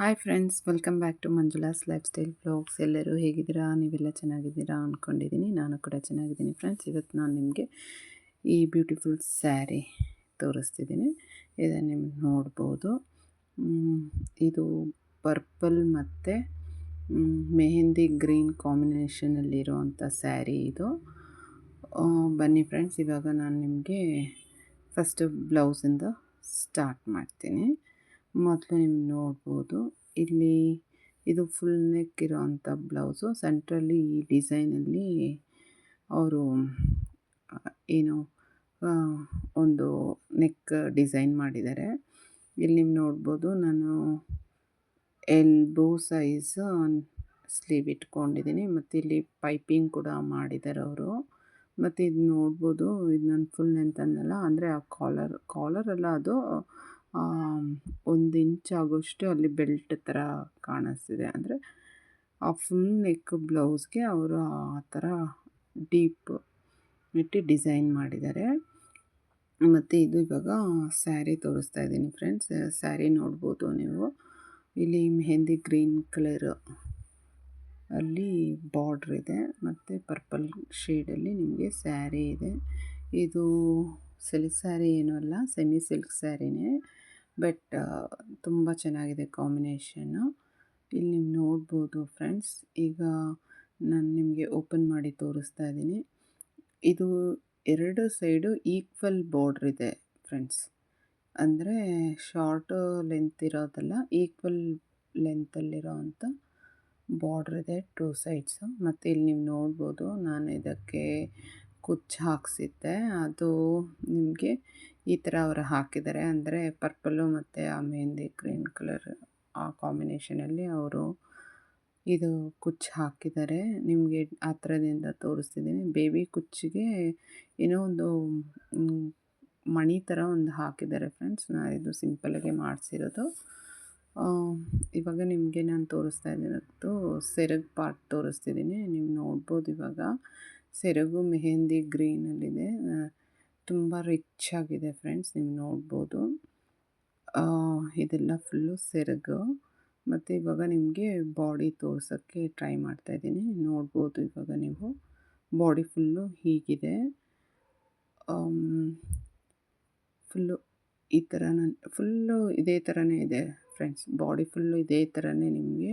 Hi friends welcome back to Manjula's lifestyle blogs ಎಲ್ಲರೂ ಹೇಗಿದ್ದೀರಾ? ನೀವೆಲ್ಲ ಚೆನ್ನಾಗಿದ್ದೀರಾ ಅಂದ್ಕೊಂಡಿದ್ದೀನಿ ನಾನು ಕೂಡ ಚೆನ್ನಾಗಿದ್ದೀನಿ ಫ್ರೆಂಡ್ಸ್ ಇವತ್ತು ನಾನು ನಿಮಗೆ ಈ ಬ್ಯೂಟಿಫುಲ್ ಸ್ಯಾರಿ ತೋರಿಸ್ತಿದ್ದೀನಿ. ಇದನ್ನು ನೀವು ನೋಡ್ಬೋದು ಇದು ಪರ್ಪಲ್ ಮತ್ತು ಮೆಹಂದಿ ಗ್ರೀನ್ ಕಾಂಬಿನೇಷನಲ್ಲಿರುವಂಥ ಸ್ಯಾರಿ ಇದು. ಬನ್ನಿ ಫ್ರೆಂಡ್ಸ್ ಇವಾಗ ನಾನು ನಿಮಗೆ ಫಸ್ಟ್ ಬ್ಲೌಸಿಂದ ಸ್ಟಾರ್ಟ್ ಮಾಡ್ತೀನಿ. ಮೊದಲು ನೀವು ನೋಡ್ಬೋದು. ಇಲ್ಲಿ ಇದು ಫುಲ್ ನೆಕ್ ಇರೋವಂಥ ಬ್ಲೌಸು ಸೆಂಟ್ರಲ್ಲಿ ಈ ಡಿಸೈನಲ್ಲಿ ಅವರು ಏನು ಒಂದು ನೆಕ್ ಡಿಸೈನ್ ಮಾಡಿದ್ದಾರೆ. ಇಲ್ಲಿ ನೀವು ನೋಡ್ಬೋದು ನಾನು ಎಲ್ಬೋ ಸೈಜ್ ಸ್ಲೀವ್ ಇಟ್ಕೊಂಡಿದ್ದೀನಿ. ಮತ್ತು ಇಲ್ಲಿ ಪೈಪಿಂಗ್ ಕೂಡ ಮಾಡಿದ್ದಾರೆ ಅವರು. ಮತ್ತು ಇದು ನೋಡ್ಬೋದು, ಇದು ನಾನು ಫುಲ್ ಅಂತಂದಲ್ಲ ಅಂದರೆ ಆ ಕಾಲರ್ ಕಾಲರ್ ಅಲ್ಲ ಅದು ಒಂದು ಇಂಚ್ ಆಗೋಷ್ಟು ಅಲ್ಲಿ ಬೆಲ್ಟ್ ಥರ ಕಾಣಿಸ್ತಿದೆ. ಅಂದರೆ ಆ ಫುಲ್ ನೆಕ್ ಬ್ಲೌಸ್ಗೆ ಅವರು ಆ ಥರ ಡೀಪ್ ಇಟ್ಟು ಡಿಸೈನ್ ಮಾಡಿದ್ದಾರೆ. ಮತ್ತು ಇದು ಇವಾಗ ಸ್ಯಾರಿ ತೋರಿಸ್ತಾ ಇದ್ದೀನಿ ಫ್ರೆಂಡ್ಸ್ ಸ್ಯಾರಿ ನೋಡ್ಬೋದು ನೀವು. ಇಲ್ಲಿ ಮೆಹಂದಿ ಗ್ರೀನ್ ಕಲರ್ ಅಲ್ಲಿ ಬಾರ್ಡ್ರ್ ಇದೆ. ಮತ್ತು ಪರ್ಪಲ್ ಶೇಡಲ್ಲಿ ನಿಮಗೆ ಸ್ಯಾರಿ ಇದೆ. ಇದು ಸಿಲ್ಕ್ ಸ್ಯಾರಿ ಏನೂ ಅಲ್ಲ ಸೆಮಿ ಸಿಲ್ಕ್ ಸ್ಯಾರಿನೇ ಬಟ್ ತುಂಬ ಚೆನ್ನಾಗಿದೆ ಕಾಂಬಿನೇಷನ್ನು ಇಲ್ಲಿ ನೀವು ನೋಡ್ಬೋದು ಫ್ರೆಂಡ್ಸ್ ಈಗ ನಾನು ನಿಮಗೆ ಓಪನ್ ಮಾಡಿ ತೋರಿಸ್ತಾ ಇದ್ದೀನಿ. ಇದು ಎರಡು ಸೈಡು ಈಕ್ವಲ್ ಬಾರ್ಡ್ರ್ ಇದೆ ಫ್ರೆಂಡ್ಸ್ ಅಂದರೆ ಶಾರ್ಟ್ ಲೆಂತ್ ಇರೋದಲ್ಲ ಈಕ್ವಲ್ ಲೆಂತಲ್ಲಿರೋ ಅಂಥ ಬಾರ್ಡ್ರ್ ಇದೆ ಟೂ ಸೈಡ್ಸು ಮತ್ತು ಇಲ್ಲಿ ನೀವು ನೋಡ್ಬೋದು, ನಾನು ಇದಕ್ಕೆ ಕುಚ್ಚು ಹಾಕ್ಸಿದ್ದೆ. ಅದು ನಿಮಗೆ ಈ ಥರ ಅವರು ಹಾಕಿದ್ದಾರೆ. ಅಂದರೆ ಪರ್ಪಲ್ಲು ಮತ್ತು ಆ ಮೆಹಂದಿ ಗ್ರೀನ್ ಕಲರ್ ಆ ಕಾಂಬಿನೇಷನಲ್ಲಿ ಅವರು ಇದು ಕುಚ್ಚು ಹಾಕಿದ್ದಾರೆ. ನಿಮಗೆ ಆ ಥರದಿಂದ ತೋರಿಸ್ತಿದ್ದೀನಿ. ಬೇಬಿ ಕುಚ್ಚಿಗೆ ಏನೋ ಒಂದು ಮಣಿ ಥರ ಒಂದು ಹಾಕಿದ್ದಾರೆ ಫ್ರೆಂಡ್ಸ್. ನಾ ಇದು ಸಿಂಪಲಾಗೆ ಮಾಡಿಸಿರೋದು. ಇವಾಗ ನಿಮಗೆ ನಾನು ತೋರಿಸ್ತಾ ಇದ್ದಿರೋದು ಸೆರಗು ಪಾರ್ಟ್ ತೋರಿಸ್ತಿದ್ದೀನಿ. ನೀವು ನೋಡ್ಬೋದು ಇವಾಗ. ಸೆರಗು ಮೆಹಂದಿ ಗ್ರೀನಲ್ಲಿದೆ. ತುಂಬ ರಿಚ್ ಆಗಿದೆ ಫ್ರೆಂಡ್ಸ್ ನೀವು ನೋಡ್ಬೋದು. ಇದೆಲ್ಲ ಫುಲ್ಲು ಸೆರಗು. ಮತ್ತು ಇವಾಗ ನಿಮಗೆ ಬಾಡಿ ತೋರ್ಸೋಕ್ಕೆ ಟ್ರೈ ಮಾಡ್ತಾ ಇದ್ದೀನಿ. ನೋಡ್ಬೋದು ಇವಾಗ ನೀವು. ಬಾಡಿ ಫುಲ್ಲು ಹೀಗಿದೆ. ಫುಲ್ಲು ಈ ಥರ ಫುಲ್ಲು ಇದೇ ಥರನೇ ಇದೆ ಫ್ರೆಂಡ್ಸ್ ಬಾಡಿ ಫುಲ್ಲು ಇದೇ ಥರನೇ ನಿಮಗೆ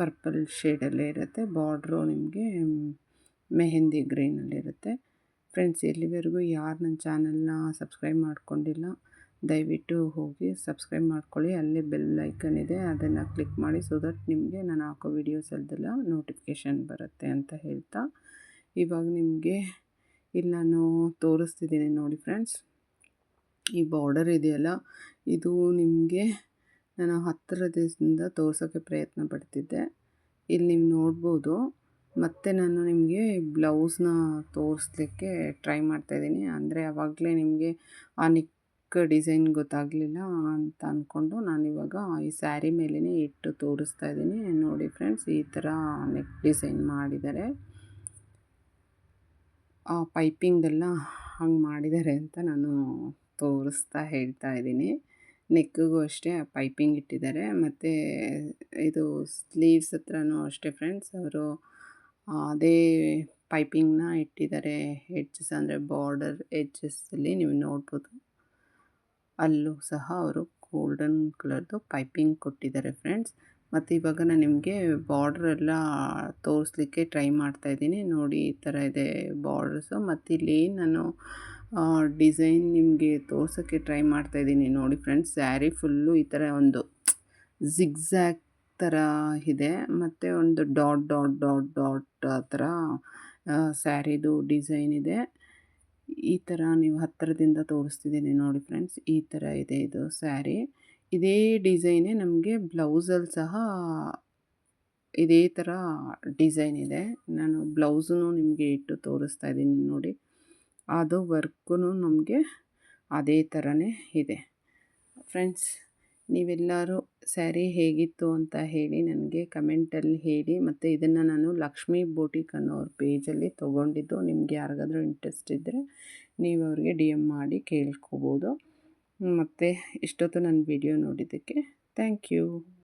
ಪರ್ಪಲ್ ಶೇಡಲ್ಲೇ ಇರುತ್ತೆ. ಬಾರ್ಡ್ರು ನಿಮಗೆ ಮೆಹೆಂದಿ ಗ್ರೀನಲ್ಲಿರುತ್ತೆ ಫ್ರೆಂಡ್ಸ್ ಎಲ್ಲಿವರೆಗೂ ಯಾರು ನನ್ನ ಚಾನಲ್ನ ಸಬ್ಸ್ಕ್ರೈಬ್ ಮಾಡ್ಕೊಂಡಿಲ್ಲ, ದಯವಿಟ್ಟು ಹೋಗಿ ಸಬ್ಸ್ಕ್ರೈಬ್ ಮಾಡ್ಕೊಳ್ಳಿ. ಅಲ್ಲೇ ಬೆಲ್ ಐಕನ್ ಇದೆ, ಅದನ್ನು ಕ್ಲಿಕ್ ಮಾಡಿ ಸೊ ದಟ್ ನಿಮಗೆ ನಾನು ಹಾಕೋ ವಿಡಿಯೋಸ್ ಅಲ್ಲದೆಲ್ಲ ನೋಟಿಫಿಕೇಷನ್ ಬರುತ್ತೆ ಅಂತ ಹೇಳ್ತಾ. ಇವಾಗ ನಿಮಗೆ ಇಲ್ಲಿ ನಾನು ತೋರಿಸ್ತಿದ್ದೀನಿ ನೋಡಿ ಫ್ರೆಂಡ್ಸ್ ಈ ಬಾರ್ಡರ್ ಇದೆಯಲ್ಲ, ಇದು ನಿಮಗೆ ನಾನು ಹತ್ತಿರದಿಂದ ತೋರ್ಸೋಕ್ಕೆ ಪ್ರಯತ್ನ ಪಡ್ತಿದ್ದೆ. ಇಲ್ಲಿ ನೀವು ನೋಡ್ಬೋದು. ಮತ್ತು ನಾನು ನಿಮಗೆ ಬ್ಲೌಸ್ನ ತೋರಿಸ್ಲಿಕ್ಕೆ ಟ್ರೈ ಮಾಡ್ತಾಯಿದ್ದೀನಿ ಅಂದರೆ ಆವಾಗಲೇ ನಿಮಗೆ ಆ ನಿಕ್ ಡಿಸೈನ್ ಗೊತ್ತಾಗಲಿಲ್ಲ ಅಂತ ಅಂದ್ಕೊಂಡು ನಾನಿವಾಗ ಈ ಸ್ಯಾರಿ ಮೇಲೇ ಇಟ್ಟು ತೋರಿಸ್ತಾ ಇದ್ದೀನಿ. ನೋಡಿ ಫ್ರೆಂಡ್ಸ್, ಈ ಥರ ನೆಕ್ ಡಿಸೈನ್ ಮಾಡಿದ್ದಾರೆ. ಆ ಪೈಪಿಂಗ್ದೆಲ್ಲ ಹಂಗೆ ಮಾಡಿದ್ದಾರೆ ಅಂತ ನಾನು ತೋರಿಸ್ತಾ ಹೇಳ್ತಾ ಇದ್ದೀನಿ. ನೆಕ್ಕಿಗೂ ಅಷ್ಟೇ ಪೈಪಿಂಗ್ ಇಟ್ಟಿದ್ದಾರೆ. ಮತ್ತು ಇದು ಸ್ಲೀವ್ಸ್ ಹತ್ರನೂ ಅಷ್ಟೇ ಫ್ರೆಂಡ್ಸ್, ಅವರು ಅದೇ ಪೈಪಿಂಗ್ನ ಇಟ್ಟಿದ್ದಾರೆ ಎಡ್ಜಸ್ ಅಂದರೆ ಬಾರ್ಡರ್ ಎಡ್ಜಸ್ಸಲ್ಲಿ ನೀವು ನೋಡ್ಬೋದು. ಅಲ್ಲೂ ಸಹ ಅವರು ಗೋಲ್ಡನ್ ಕಲರ್ದು ಪೈಪಿಂಗ್ ಕೊಟ್ಟಿದ್ದಾರೆ ಫ್ರೆಂಡ್ಸ್. ಮತ್ತು ಇವಾಗ ನಾನು ನಿಮಗೆ ಬಾರ್ಡ್ರ್ ಎಲ್ಲ ತೋರಿಸ್ಲಿಕ್ಕೆ ಟ್ರೈ ಮಾಡ್ತಾಯಿದ್ದೀನಿ ನೋಡಿ ಈ ಥರ ಇದೆ ಬಾರ್ಡರ್ಸು. ಮತ್ತು ಇಲ್ಲಿ ನಾನು ಡಿಸೈನ್ ನಿಮಗೆ ತೋರ್ಸೋಕ್ಕೆ ಟ್ರೈ ಮಾಡ್ತಾಯಿದ್ದೀನಿ ನೋಡಿ ಫ್ರೆಂಡ್ಸ್, ಸ್ಯಾರಿ ಫುಲ್ಲು ಈ ಥರ ಒಂದು ಜಿಗ್ಜ್ಯಾಗ್ ಥರ ಇದೆ. ಮತ್ತು ಒಂದು ಡಾಟ್ ಡಾಟ್ ಡಾಟ್ ಡಾಟ್ ಆ ಥರ ಸ್ಯಾರಿದು ಡಿಸೈನ್ ಇದೆ. ಈ ಥರ ನೀವು ಹತ್ತಿರದಿಂದ ತೋರಿಸ್ತಿದ್ದೀನಿ ನೋಡಿ ಫ್ರೆಂಡ್ಸ್, ಈ ಥರ ಇದೆ ಇದು ಸ್ಯಾರಿ. ಇದೇ ಡಿಸೈನೇ ನಮಗೆ ಬ್ಲೌಸಲ್ಲಿ ಸಹ ಇದೇ ಥರ ಡಿಸೈನ್ ಇದೆ. ನಾನು ಬ್ಲೌಸೂ ನಿಮಗೆ ಇಟ್ಟು ತೋರಿಸ್ತಾ ಇದ್ದೀನಿ ನೋಡಿ. ಅದು ವರ್ಕೂ ನಮಗೆ ಅದೇ ಥರನೇ ಇದೆ. ಫ್ರೆಂಡ್ಸ್ ನೀವೆಲ್ಲರೂ ಸ್ಯಾರಿ ಹೇಗಿತ್ತು ಅಂತ ಹೇಳಿ ನನಗೆ ಕಮೆಂಟಲ್ಲಿ ಹೇಳಿ, ಮತ್ತು ಇದನ್ನು ನಾನು ಲಕ್ಷ್ಮೀ ಬೋಟಿಕ್ ಅನ್ನೋರ ಪೇಜಲ್ಲಿ ತೊಗೊಂಡಿದ್ದು. ನಿಮ್ಗೆ ಯಾರಿಗಾದ್ರೂ ಇಂಟ್ರೆಸ್ಟ್ ಇದ್ದರೆ ನೀವು ಅವ್ರಿಗೆ ಡಿ ಎಂ ಮಾಡಿ ಕೇಳ್ಕೊಬೋದು. ಮತ್ತು ಇಷ್ಟೊತ್ತು ನನ್ನ ವಿಡಿಯೋ ನೋಡಿದ್ದಕ್ಕೆ ಥ್ಯಾಂಕ್ ಯು